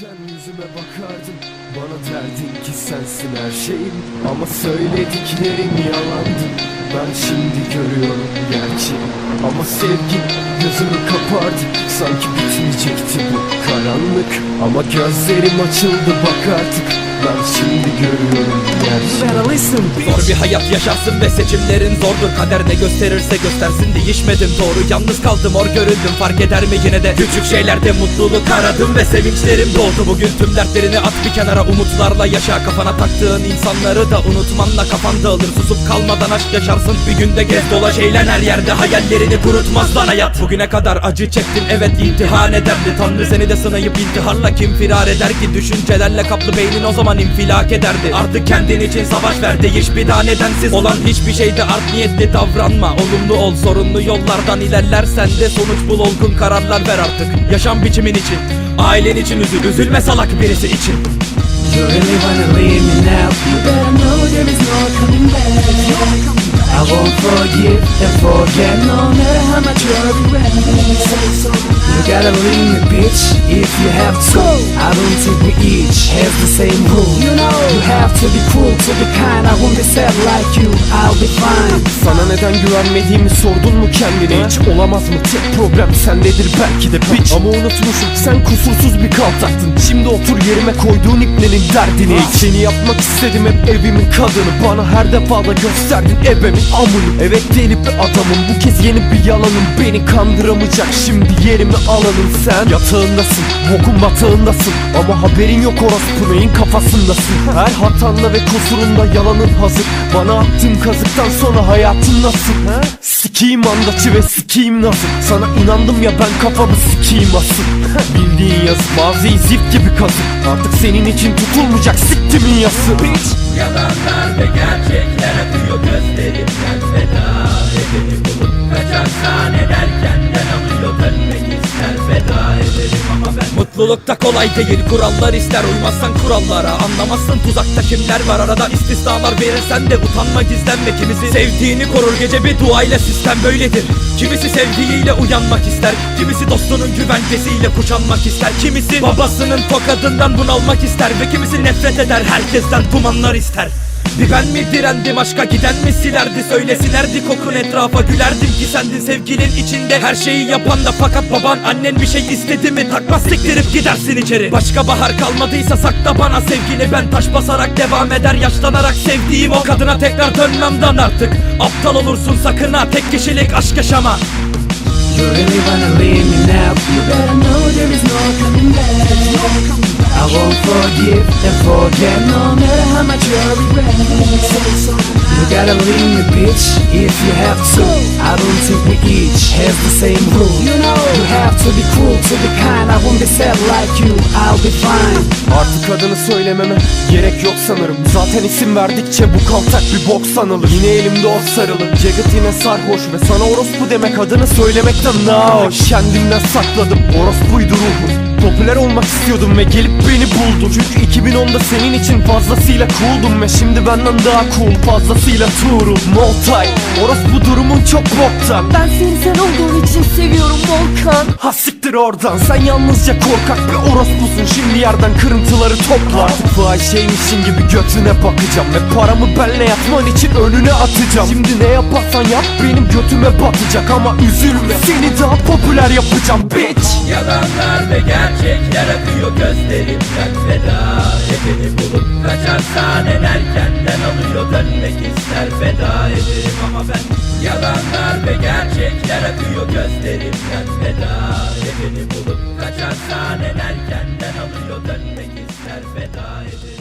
Eskiden yüzüme bakardın Bana derdin ki sensin her şeyim Ama söylediklerin yalandı. Ben şimdi görüyorum gerçeği. Ama sevgin gözümü kapardı. Sanki bitmeyecekti bu karanlık. Ama gözlerim açıldı bak artık Ben şimdi görüyorum gerçeği Better listen. Zor bir hayat yaşarsın ve seçimlerin zordur. Kader ne gösterirse göstersin değişmedim. Doğru Yalnız kaldım or göründüm. Fark eder mi yine de? Küçük şeylerde mutluluk aradım ve sevinçlerim doğdu. Bugün tüm dertlerini at bir kenara. Umutlarla yaşa Kafana taktığın insanları da unutmanla kafan dağılır. Susup kalmadan aşk yaşarsın. Bir günde gez dolaş eğlen her yerde. Hayallerini kurutmaz lan hayat. Bugüne kadar acı çektin evet imtihan ederdi. Tanrı seni de sınayıp intiharla kim firar eder ki? Düşüncelerle kaplı beynin o zaman infilak ederdi. Artık kendin için savaş ver değiş bir daha nedensiz olan hiçbir şeyde art niyetli davranma. Olumlu ol sorunlu yollardan ilerlersen de sonuç bul olgun kararlar ver artık. Yaşam biçimin için ailen için üzül. Üzülme salak birisi için. You really wanna leave me now. You better know there is no coming back. I won't forgive and forget No gotta leave me bitch. If you have to I don't think we each has the same rule. You know. You have to be cool to be kind. I won't be sad like you. I'll be fine. Sana neden güvenmediğimi sordun mu kendine? Hiç Olamaz mı? Tek problem sendedir. Belki de bitch Ama unutmuşum sen kusursuz bir kaltaktın Şimdi otur yerime koyduğun iplerin derdini hiç Seni yapmak istedim hep evimin kadını. Bana her defada gösterdin ebemin amını. Evet deli bir adamım. Bu kez yeni bir yalanım. Beni kandıramayacak. Şimdi yerimi alanın sen. Yatağındasın bokun batağındasın. Ama haberin yok orospu neyin kafasındasın? Her hatanla ve kusurunda yalanın hazır. Bana attığın kazıktan sonra hayatın nasıl? He? Sikiyim andaçı ve sikiyim nasıl Sana inandım ya ben kafamı sikiyim asıl. Bildiğin yazı bazı zift gibi kazık. Artık senin için tutulmayacak siktimin yası Bitch Yalanlar ve gerçekler akıyor gözlerimden feda Edeni ama ben Mutlulukta kolay değil. Kurallar ister uymazsan kurallara. Anlamazsın tuzakta kimler var? Arada istisnalar verirsen de utanma gizlenme Kimisi. Sevdiğini korur. Gece bir duayla sistem böyledir. Kimisi sevdiğiyle uyanmak ister. Kimisi dostunun güvencesiyle kuşanmak ister. Kimisi babasının tokadından bunalmak ister Ve kimisi nefret eder. Herkesten dumanlar ister bir ben mi direndim aşka giden mi silerdi? Söylesinlerdi kokun etrafa gülerdim ki sendin sevgilin içinde. Her şeyi yapan da fakat baban annen bir şey istedi mi? Takmaz siktirip gidersin içeri. Başka bahar kalmadıysa sakla bana sevgini. Ben taş basarak devam eder yaşlanarak sevdiğim o kadına tekrar dönmemden artık. Aptal olursun sakın ha tek kişilik aşk yaşama. You really wanna leave me now You better know there is no coming back won't forgive and forget No matter how much you regret You gotta leave me bitch If you have to. I don't think we each has the same rule. You know You have to be cool to be kind I won't be sad like you. I'll be fine. Artık adını söylememe gerek yok sanırım. Zaten isim verdikçe bu kaltak bir bok sanılır. Yine elimde o sarılı. Jagged yine sarhoş ve sana orospu demek adını söylemekten daha hoş Kendimden sakladım. Orospuydu ruhum Popüler olmak istiyordum ve gelip beni buldun Çünkü 2010'da senin için fazlasıyla cooldum Ve şimdi benden daha cool fazlasıyla tuğrul. Multi Orospu durumun çok boktan Ben seni sen olduğun için seviyorum Volkan. Ha siktir oradan sen yalnızca korkak bir orospusun. Şimdi yerden kırıntıları topla. Artık fahişeymişin gibi götüne bakacağım Ve paramı benle yatman için önüne atacağım. Şimdi ne yaparsan yap benim götüme batacak Ama üzülme. Seni daha popüler yapacağım bitch. Yalanlar ve Gerçekler akıyor gözlerimden feda Hedefini bulup kaçarsan en erkenden alıyor. Dönmek ister feda ederim. Ama ben Yalanlar ve gerçekler akıyor gözlerimden feda Hedefini bulup kaçarsan en erkenden alıyor. Dönmek ister feda ederim.